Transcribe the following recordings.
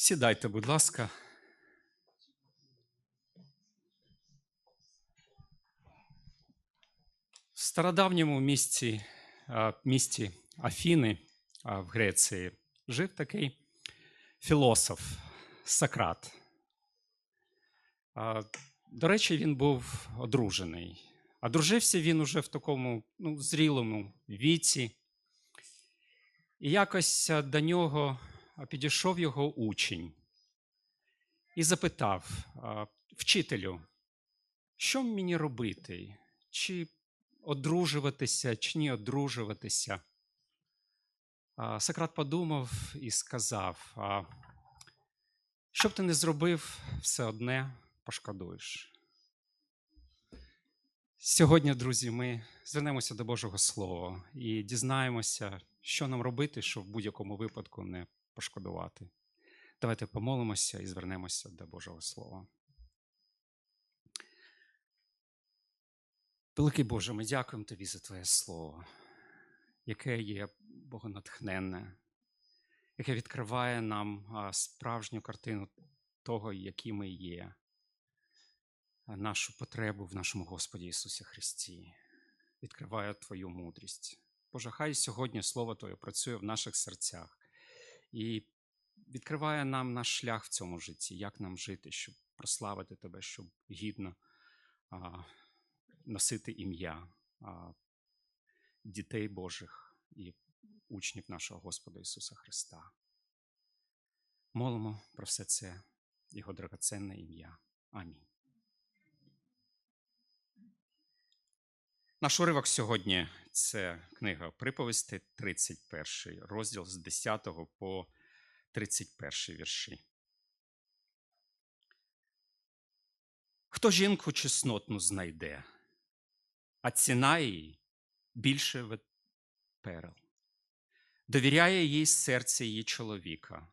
Сідайте, будь ласка. В стародавньому місті, місті Афіни в Греції жив такий філософ Сократ. До речі, він був одружений. Одружився він уже в такому ну, зрілому віці. І якось до нього підійшов його учень і запитав: вчителю, що мені робити? Чи одружуватися, чи не одружуватися? А, Сократ подумав і сказав: що б ти не зробив, все одне пошкодуєш. Сьогодні, друзі, ми звернемося до Божого Слова і дізнаємося, що нам робити, щоб в будь-якому випадку не пошкодувати. Давайте помолимося і звернемося до Божого Слова. Великий Боже, ми дякуємо Тобі за Твоє Слово, яке є богонатхненне, яке відкриває нам справжню картину того, які ми є, нашу потребу в нашому Господі Ісусі Христі, відкриває Твою мудрість. Боже, хай сьогодні Слово Твоє працює в наших серцях і відкриває нам наш шлях в цьому житті, як нам жити, щоб прославити Тебе, щоб гідно а, носити ім'я а, дітей Божих і учнів нашого Господа Ісуса Христа. Молимо про все це Його драгоценне ім'я. Амінь. Наш уривок сьогодні це книга приповісти, 31 розділ з 10 по 31 вірші. Хто жінку чеснотну знайде, а ціна її більше від перел. Довіряє їй серце її чоловіка,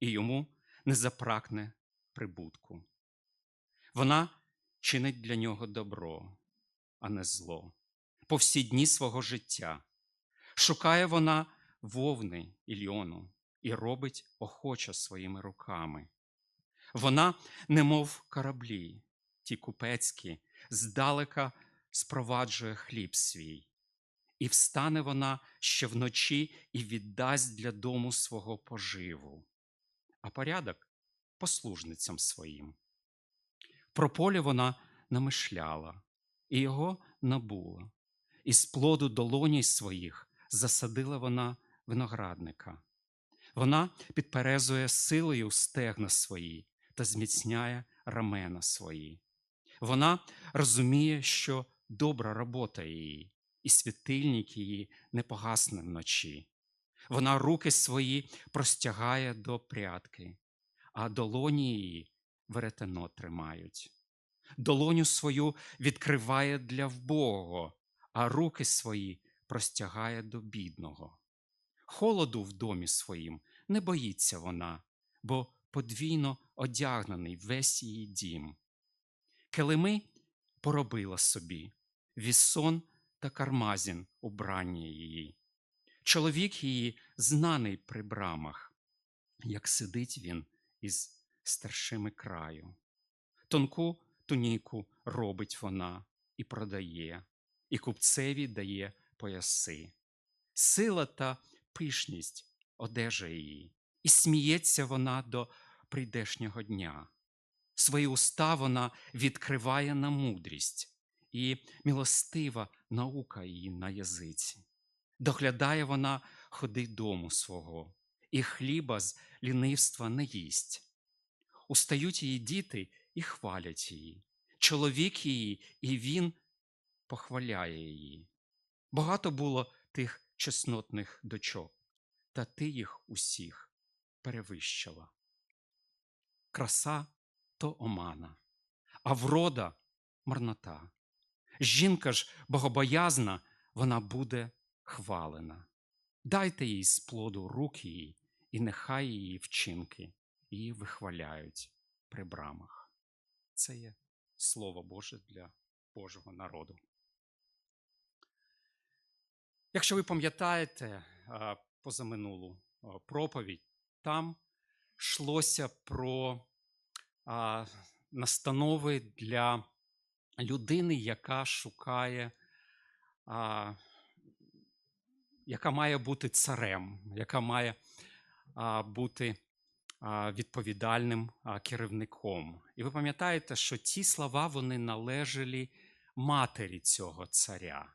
і йому не запракне прибутку. Вона чинить для нього добро, а не зло, по всі дні свого життя. Шукає вона вовни і льону і робить охоче своїми руками. Вона, немов кораблі, ті купецькі, здалека спроваджує хліб свій. І встане вона ще вночі і віддасть для дому свого поживу, а порядок послужницям своїм. Про поле вона намишляла, і його набула, і з плоду долоній своїх засадила вона виноградника. Вона підперезує силою стегна свої та зміцняє рамена свої. Вона розуміє, що добра робота її, і світильник її не погасне вночі. Вона руки свої простягає до прядки, а долоні її веретено тримають. Долоню свою відкриває для вбогого, а руки свої простягає до бідного. Холоду в домі своїм не боїться вона, бо подвійно одягнений весь її дім. Келими поробила собі, вісон та кармазін убрання її. Чоловік її знаний при брамах, як сидить він із старшими краю. Тонку туніку робить вона і продає, і купцеві дає пояси. Сила та пишність одежа її, і сміється вона до прийдешнього дня. Свої уста вона відкриває на мудрість, і милостива наука її на язиці. Доглядає вона ходи дому свого, і хліба з лінивства не їсть. Устають її діти і хвалять її, чоловік її, і він похваляє її. Багато було тих чеснотних дочок, та ти їх усіх перевищила. Краса то омана, а врода марнота. Жінка ж богобоязна, вона буде хвалена. Дайте їй з плоду рук її, і нехай її вчинки її вихваляють при брамах. Це є Слово Боже для Божого народу. Якщо ви пам'ятаєте позаминулу проповідь, там йшлося про настанови для людини, яка шукає, яка має бути царем, яка має бути відповідальним керівником. І ви пам'ятаєте, що ті слова вони належали матері цього царя.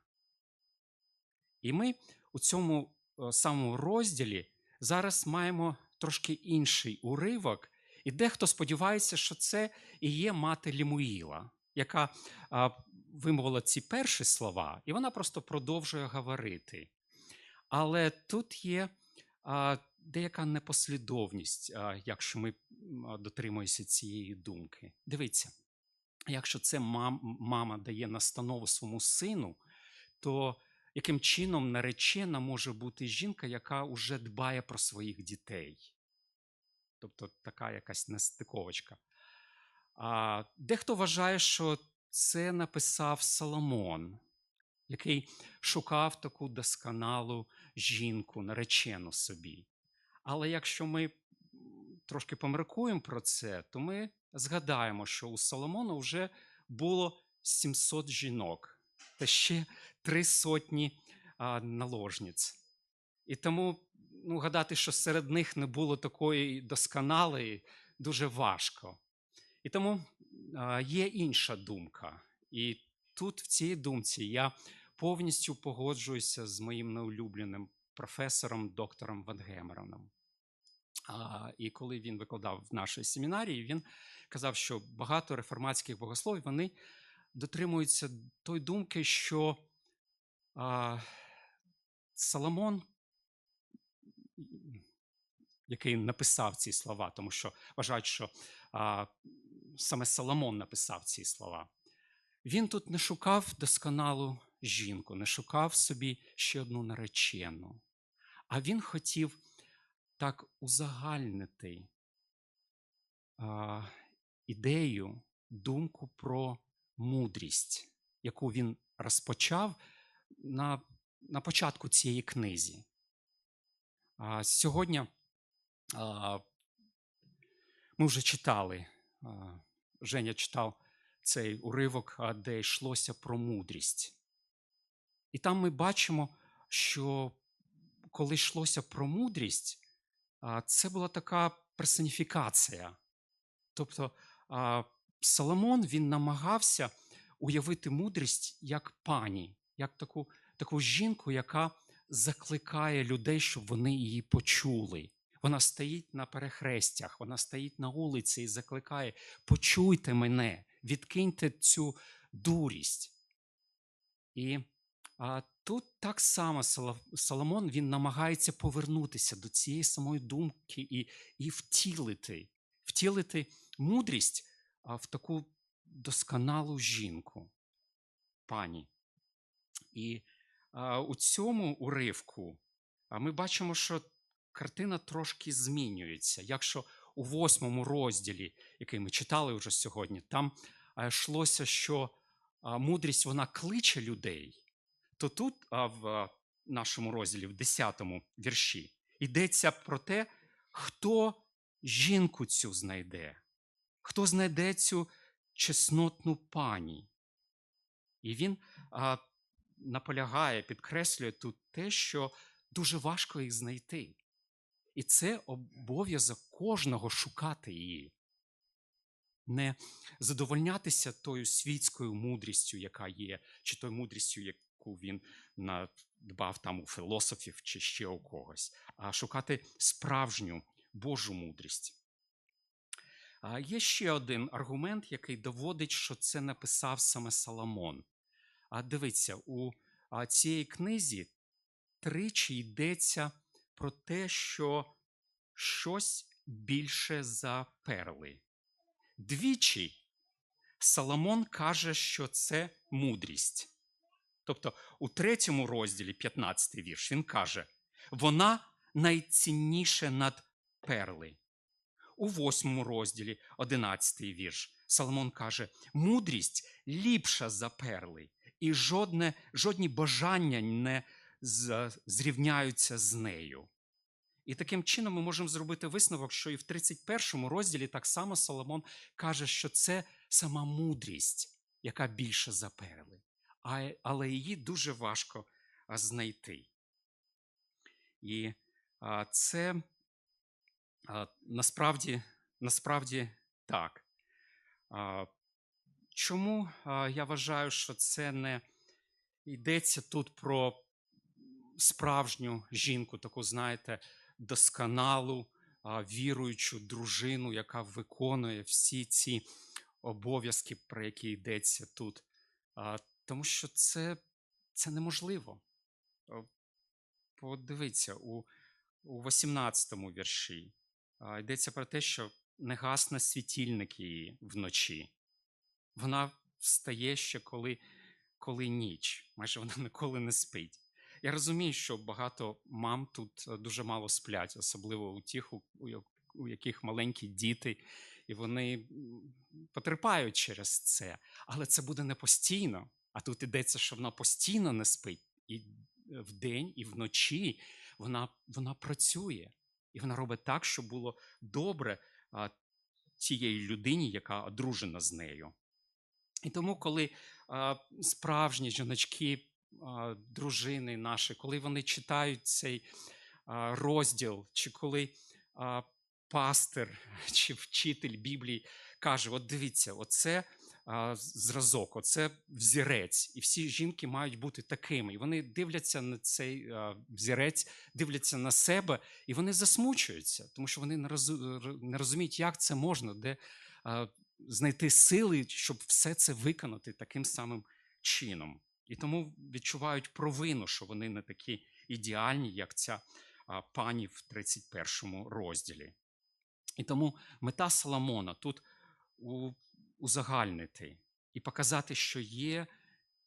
І ми у цьому е, самому розділі зараз маємо трошки інший уривок, і дехто сподівається, що це і є мати Лімуїла, яка вимовила ці перші слова, і вона просто продовжує говорити. Але тут є деяка непослідовність, якщо ми дотримуємося цієї думки. Дивіться, якщо це мам, мама дає настанову своєму сину, то яким чином наречена може бути жінка, яка вже дбає про своїх дітей? Тобто така якась нестиковочка. А, дехто вважає, що це написав Соломон, який шукав таку досконалу жінку, наречену собі. Але якщо ми трошки поміркуємо про це, то ми згадаємо, що у Соломона вже було 700 жінок та ще три сотні а, наложниць. І тому ну, гадати, що серед них не було такої досконалої, дуже важко. І тому а, є інша думка. І тут, в цій думці, я повністю погоджуюся з моїм неулюбленим професором, доктором Ван Гемероном. А, і коли він викладав в нашій семінарії, він казав, що багато реформатських богословів вони дотримуються той думки, що а, Соломон, який написав ці слова, тому що вважають, що а, саме Соломон написав ці слова, він тут не шукав досконалу жінку, не шукав собі ще одну наречену, а він хотів так узагальнити а, ідею, думку про мудрість, яку він розпочав на, на початку цієї книзі. А, сьогодні а, ми вже читали, а, Женя читав цей уривок, де йшлося про мудрість. І там ми бачимо, що коли йшлося про мудрість, це була така персоніфікація. Тобто Соломон він намагався уявити мудрість як пані, як таку, таку жінку, яка закликає людей, щоб вони її почули. Вона стоїть на перехрестях, вона стоїть на вулиці і закликає: почуйте мене, відкиньте цю дурість. І тут так само Соломон він намагається повернутися до цієї самої думки і, і втілити, втілити мудрість в таку досконалу жінку, пані. І а, у цьому уривку ми бачимо, що картина трошки змінюється. Якщо у восьмому розділі, який ми читали вже сьогодні, там йшлося, що мудрість вона кличе людей, то тут в нашому розділі, в 10 вірші, йдеться про те, хто жінку цю знайде, хто знайде цю чеснотну пані. І він а, наполягає, підкреслює тут те, що дуже важко їх знайти. І це обов'язок кожного шукати її. Не задовольнятися тою світською мудрістю, яка є, чи тою мудрістю, яку він надбав там у філософів чи ще у когось, а шукати справжню Божу мудрість. Є ще один аргумент, який доводить, що це написав саме Соломон. А дивіться, у цій книзі тричі йдеться про те, що щось більше за перли. Двічі Соломон каже, що це мудрість. Тобто у третьому розділі, 15 вірш, він каже: вона найцінніше над перли. У восьмому розділі, 11 вірш, Соломон каже: мудрість ліпша за перли, і жодне, жодні бажання не зрівняються з нею. І таким чином ми можемо зробити висновок, що і в 31 розділі так само Соломон каже, що це сама мудрість, яка більше за перли, але її дуже важко знайти. І це насправді, насправді так. Чому я вважаю, що це не йдеться тут про справжню жінку, таку, знаєте, досконалу, віруючу дружину, яка виконує всі ці обов'язки, про які йдеться тут. Тому що це, це неможливо. О, Подивіться, у, у 18 вірші а, йдеться про те, що не гасне світильник її вночі. Вона встає ще коли, коли ніч, майже вона ніколи не спить. Я розумію, що багато мам тут е, дуже мало сплять, особливо у тих, у яких маленькі діти, і вони потерпають через це. Але це буде не постійно. А тут йдеться, що вона постійно не спить. І е, вдень, і вночі вона, вона працює. І вона робить так, щоб було добре а, тієї людині, яка одружена з нею. І тому, коли а, справжні жіночки, а, дружини наші, коли вони читають цей а, розділ, чи коли а, пастир чи вчитель Біблії каже: От дивіться, оце зразок, оце взірець, і всі жінки мають бути такими. І вони дивляться на цей взірець, дивляться на себе, і вони засмучуються, тому що вони не, розу- не розуміють, як це можна, де знайти сили, щоб все це виконати таким самим чином. І тому відчувають провину, що вони не такі ідеальні, як ця пані в 31 розділі. І тому мета Соломона тут у, узагальнити і показати, що є,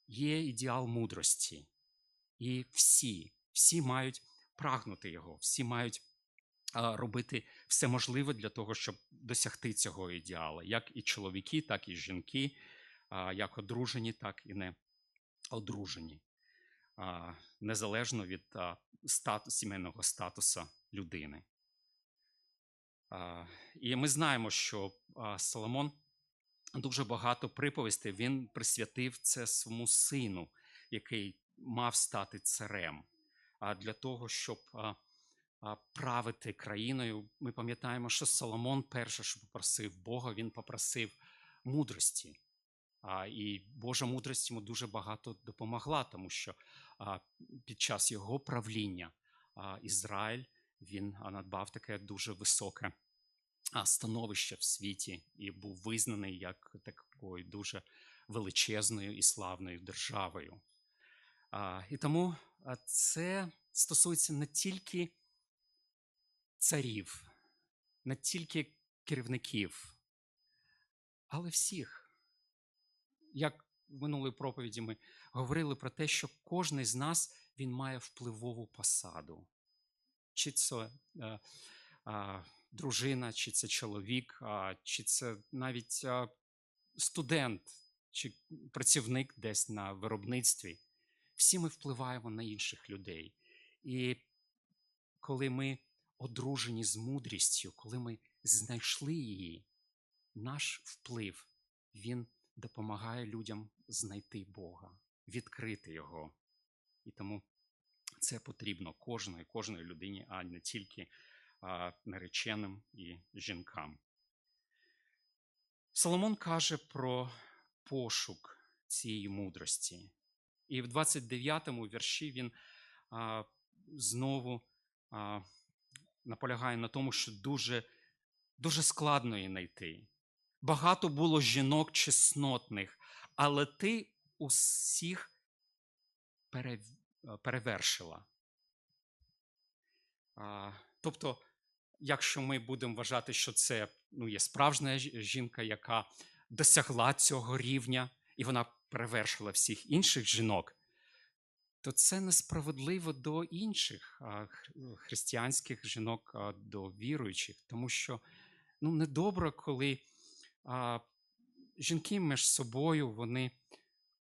є ідеал мудрості. І всі, всі мають прагнути його, всі мають робити все можливе для того, щоб досягти цього ідеалу, як і чоловіки, так і жінки, як одружені, так і не одружені, незалежно від а, стату, сімейного статусу людини. І ми знаємо, що Соломон дуже багато приповістей він присвятив це своєму сину, який мав стати царем. А для того, щоб правити країною, ми пам'ятаємо, що Соломон перше, що попросив Бога, він попросив мудрості. І Божа мудрість йому дуже багато допомогла, тому що під час його правління Ізраїль він надбав таке дуже високе становище в світі і був визнаний як такою дуже величезною і славною державою. І тому це стосується не тільки царів, не тільки керівників, але всіх. Як в минулій проповіді ми говорили про те, що кожен з нас він має впливову посаду. Чи це е, а, дружина, чи це чоловік, чи це навіть студент, чи працівник десь на виробництві. Всі ми впливаємо на інших людей. І коли ми одружені з мудрістю, коли ми знайшли її, наш вплив він допомагає людям знайти Бога, відкрити його. І тому це потрібно кожної, кожної людині, а не тільки нареченим і жінкам. Соломон каже про пошук цієї мудрості. І в 29-му вірші він а, знову а, наполягає на тому, що дуже, дуже складно її знайти. Багато було жінок чеснотних, але ти усіх пере, перевершила. А, тобто, якщо ми будемо вважати, що це ну, є справжня жінка, яка досягла цього рівня, і вона перевершила всіх інших жінок, то це несправедливо до інших християнських жінок, до віруючих, тому що ну, недобре, коли а, жінки між собою вони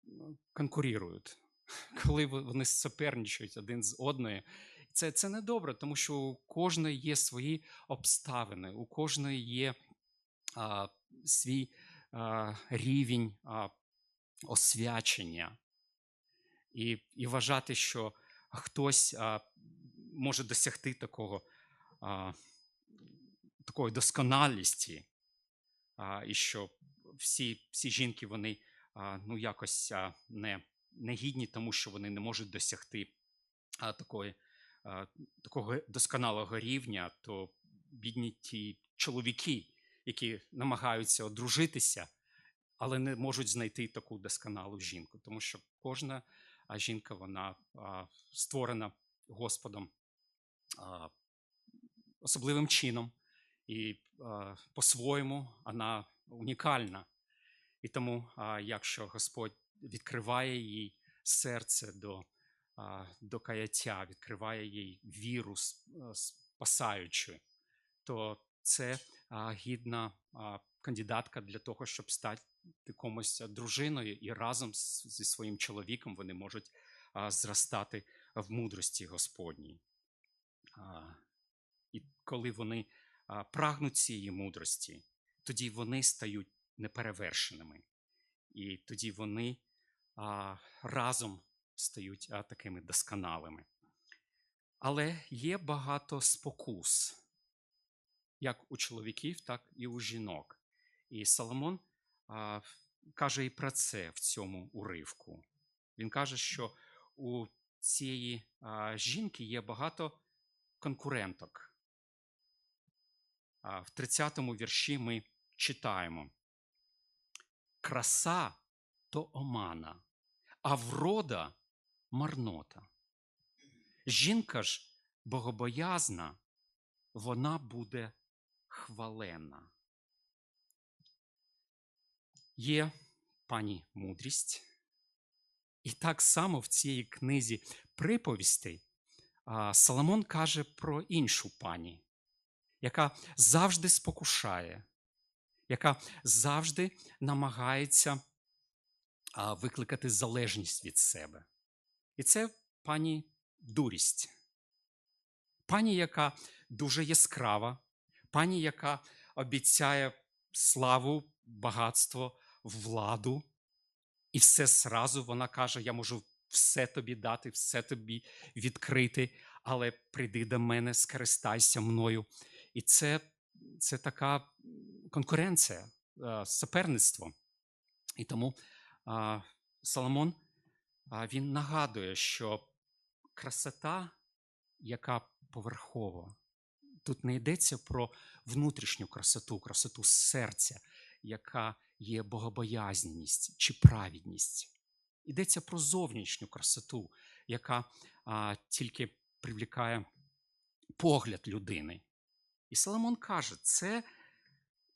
м, конкурують, коли вони суперничають один з одною. Це, це не добре, тому що у кожної є свої обставини, у кожної є а, свій а, рівень а, освячення. І, і вважати, що хтось а, може досягти такого, а, такої досконалісті, а, і що всі, всі жінки вони а, ну, якось а, не, не гідні, тому що вони не можуть досягти а, такої, такого досконалого рівня, то бідні ті чоловіки, які намагаються одружитися, але не можуть знайти таку досконалу жінку, тому що кожна жінка вона створена Господом особливим чином, і по-своєму вона унікальна. І тому, якщо Господь відкриває їй серце до, до каяття, відкриває їй віру спасаючу, то це гідна кандидатка для того, щоб стати комусь дружиною, і разом зі своїм чоловіком вони можуть зростати в мудрості Господній. І коли вони прагнуть цієї мудрості, тоді вони стають неперевершеними. І тоді вони разом стають такими досконалими. Але є багато спокус, як у чоловіків, так і у жінок. І Соломон а, каже і про це в цьому уривку. Він каже, що у цієї а, жінки є багато конкуренток. А, в 30-му вірші ми читаємо: краса то омана, а врода марнота. Жінка ж богобоязна, вона буде хвалена. Є пані мудрість, і так само в цій книзі приповістей Соломон каже про іншу пані, яка завжди спокушає, яка завжди намагається викликати залежність від себе. І це пані дурість. Пані, яка дуже яскрава, пані, яка обіцяє славу, багатство, владу, і все зразу вона каже: Я можу все тобі дати, все тобі відкрити, але прийди до мене, скористайся мною. І це, це така конкуренція, е, суперництво. І тому Соломон він нагадує, що красота, яка поверхова, тут не йдеться про внутрішню красоту, красоту серця, яка є богобоязність чи праведність. Йдеться про зовнішню красоту, яка а, тільки привлікає погляд людини. І Соломон каже, це,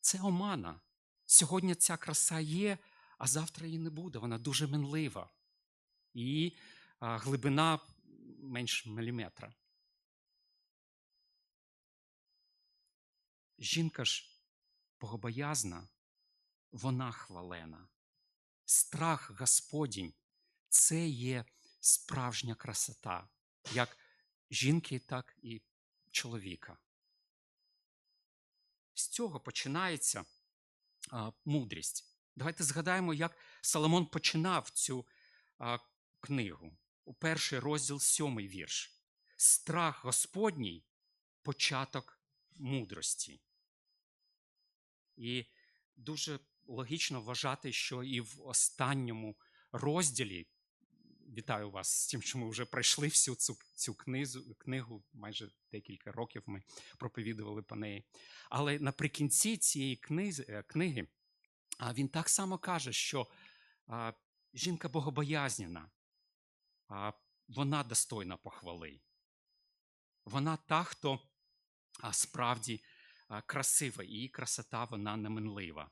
це омана. Сьогодні ця краса є, а завтра її не буде. Вона дуже минлива. І глибина менш міліметра. Жінка ж богобоязна, вона хвалена. Страх Господінь це є справжня красота, як жінки, так і чоловіка. З цього починається а, мудрість. Давайте згадаємо, як Соломон починав цю а, книгу. У перший розділ сьомий вірш. Страх Господній початок мудрості. І дуже логічно вважати, що і в останньому розділі вітаю вас з тим, що ми вже пройшли всю цю цю книзу, книгу, майже декілька років ми проповідували по неї. Але наприкінці цієї книги, книги він так само каже, що жінка богобоязнена, вона достойна похвали. Вона та, хто справді красива, її красота вона неминлива.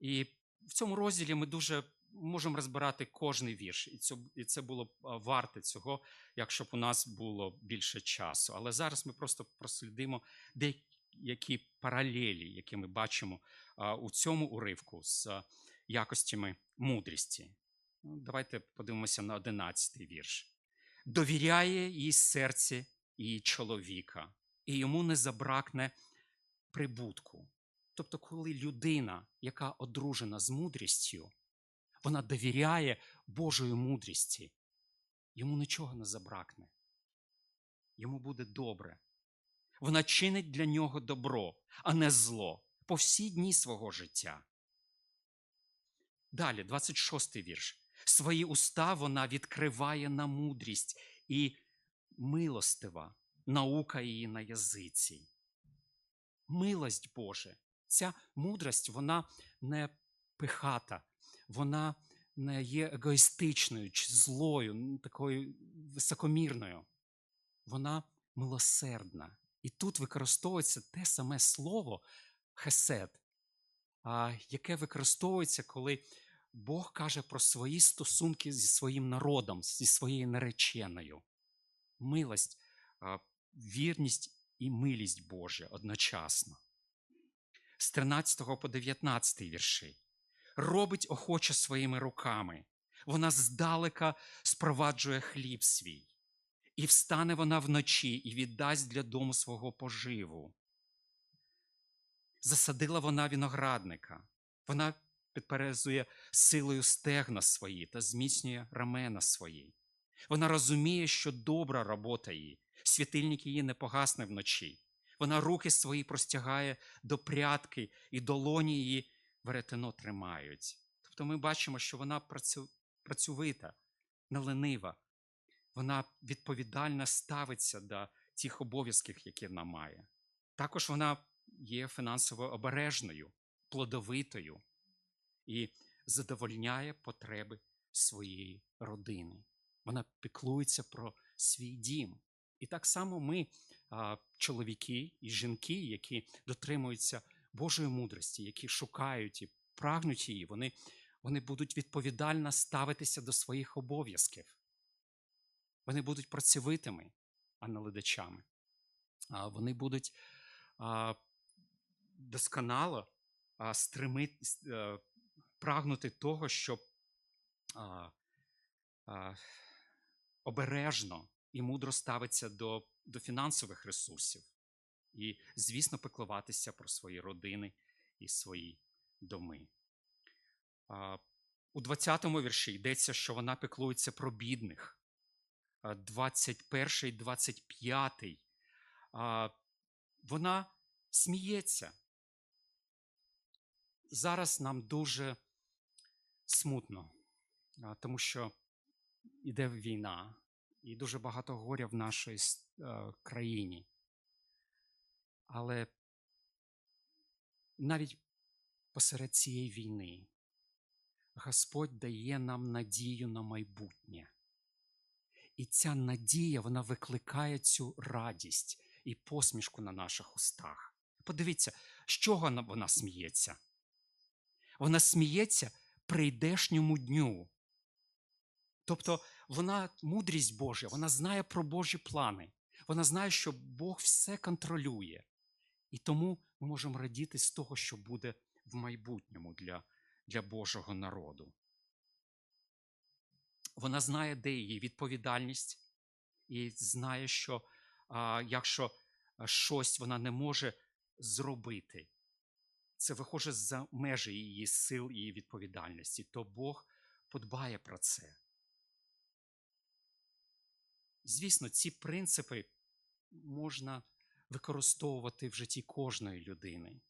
І в цьому розділі ми дуже можемо розбирати кожний вірш, і це, було б варте цього, якщо б у нас було більше часу. Але зараз ми просто прослідимо деякі паралелі, які ми бачимо у цьому уривку з якостями мудрості. Ну, давайте подивимося на 11 вірш. довіряє їй серце її чоловіка, і йому не забракне прибутку. Тобто, коли людина, яка одружена з мудрістю, вона довіряє Божої мудрості, йому нічого не забракне. Йому буде добре. Вона чинить для нього добро, а не зло по всі дні свого життя. Далі, 26 вірш. Свої уста вона відкриває на мудрість і милостива наука її на язиці. Милость Боже. Ця мудрость, вона не пихата, вона не є егоїстичною чи злою, такою високомірною. Вона милосердна. І тут використовується те саме слово хесед, яке використовується, коли Бог каже про свої стосунки зі своїм народом, зі своєю нареченою. Милость, вірність і милість Божа одночасно. З 13 по 19 вірші. Робить охоче своїми руками. Вона здалека спроваджує хліб свій. І встане вона вночі і віддасть для дому свого поживу. Засадила вона виноградника. Вона підперезує силою стегна свої та зміцнює рамена свої. Вона розуміє, що добра робота її, світильник її не погасне вночі. Вона руки свої простягає до прядки і долоні її веретено тримають. Тобто ми бачимо, що вона працьовита, неленива, вона відповідально ставиться до тих обов'язків, які вона має. Також вона є фінансово обережною, плодовитою і задовольняє потреби своєї родини. Вона піклується про свій дім. І так само ми, чоловіки і жінки, які дотримуються Божої мудрості, які шукають і прагнуть її, вони, вони будуть відповідально ставитися до своїх обов'язків. Вони будуть працьовитими, а не ледачами. Вони будуть досконало стремити, е, прагнути того, щоб обережно і мудро ставитися до, до фінансових ресурсів. І, звісно, пеклуватися про свої родини і свої доми. У 20-му вірші йдеться, що вона пеклується про бідних. 21, 25. Вона сміється. Зараз нам дуже смутно, тому що йде війна, і дуже багато горя в нашій країні. Але навіть посеред цієї війни Господь дає нам надію на майбутнє. І ця надія вона викликає цю радість і посмішку на наших устах. Подивіться, з чого вона сміється? Вона сміється прийдешньому дню. Тобто вона мудрість Божа, вона знає про Божі плани. Вона знає, що Бог все контролює. І тому ми можемо радіти з того, що буде в майбутньому для, для Божого народу. Вона знає, де її відповідальність, і знає, що а, якщо щось вона не може зробити, це виходить за межі її сил і відповідальності, то Бог подбає про це. Звісно, ці принципи можна використовувати в житті кожної людини.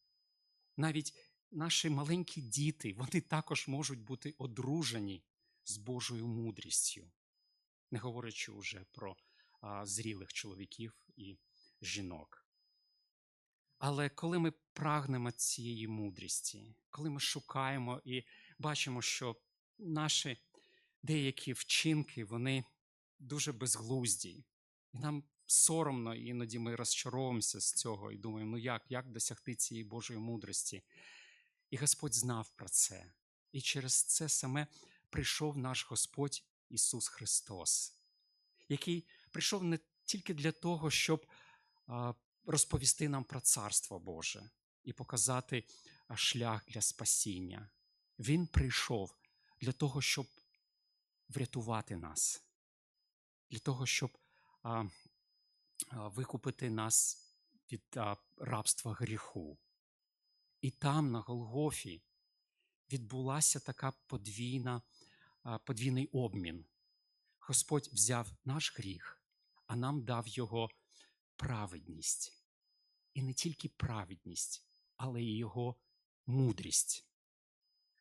Навіть наші маленькі діти, вони також можуть бути одружені з Божою мудрістю, не говорячи вже про а, зрілих чоловіків і жінок. Але коли ми прагнемо цієї мудрості, коли ми шукаємо і бачимо, що наші деякі вчинки, вони дуже безглузді, і нам соромно, іноді ми розчаровуємося з цього і думаємо, ну як, як досягти цієї Божої мудрості? І Господь знав про це. І через це саме прийшов наш Господь Ісус Христос, який прийшов не тільки для того, щоб розповісти нам про Царство Боже і показати шлях для спасіння. Він прийшов для того, щоб врятувати нас. для того, щоб а, а, викупити нас від а, рабства гріху. І там, на Голгофі, відбулася така подвійна, а, подвійний обмін. Господь взяв наш гріх, а нам дав його праведність. І не тільки праведність, але й його мудрість.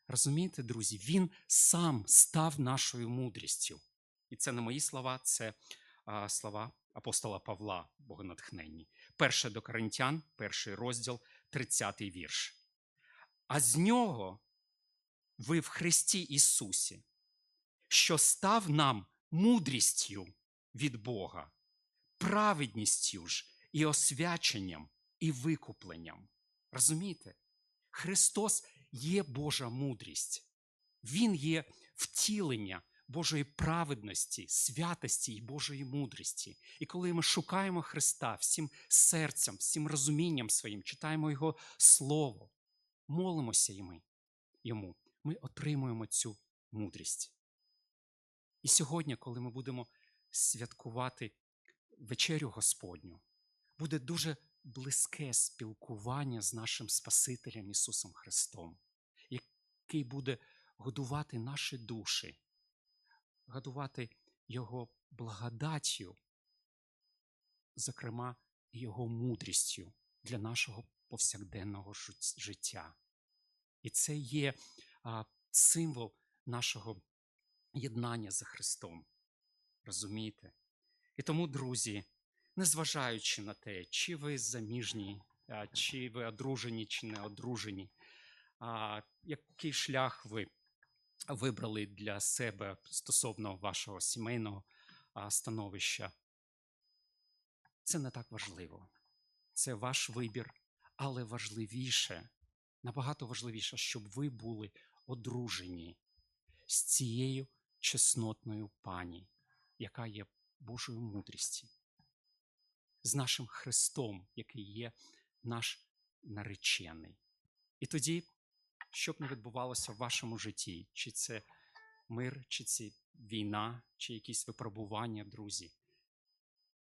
Розумієте, друзі, він сам став нашою мудрістю. І це не мої слова, це а, слова апостола Павла, богонатхненні. Перше до Коринтян, перший розділ, 30 вірш. А з нього ви в Христі Ісусі, що став нам мудрістю від Бога, праведністю ж і освяченням, і викупленням. Розумієте? Христос є Божа мудрість. Він є втілення Божої праведності, святості і Божої мудрості. І коли ми шукаємо Христа всім серцем, всім розумінням своїм, читаємо Його Слово, молимося йому, йому, ми отримуємо цю мудрість. І сьогодні, коли ми будемо святкувати вечерю Господню, буде дуже близьке спілкування з нашим Спасителем Ісусом Христом, який буде годувати наші душі, годувати Його благодаттю, зокрема, Його мудрістю для нашого повсякденного життя. І це є а, символ нашого єднання за Христом. Розумієте? І тому, друзі, незважаючи на те, чи ви заміжні, чи ви одружені, чи не одружені, який шлях ви вибрали для себе стосовно вашого сімейного становища, це не так важливо. Це ваш вибір, але важливіше, набагато важливіше, щоб ви були одружені з цією чеснотною пані, яка є Божою мудрістю, з нашим Христом, який є наш наречений. І тоді, що б не відбувалося в вашому житті, чи це мир, чи це війна, чи якісь випробування, друзі,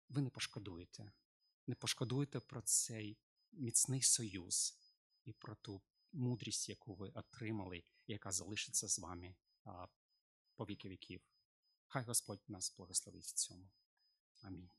ви не пошкодуєте. Не пошкодуєте про цей міцний союз і про ту мудрість, яку ви отримали, яка залишиться з вами по віки віків. Хай Господь нас благословить в цьому. Амінь.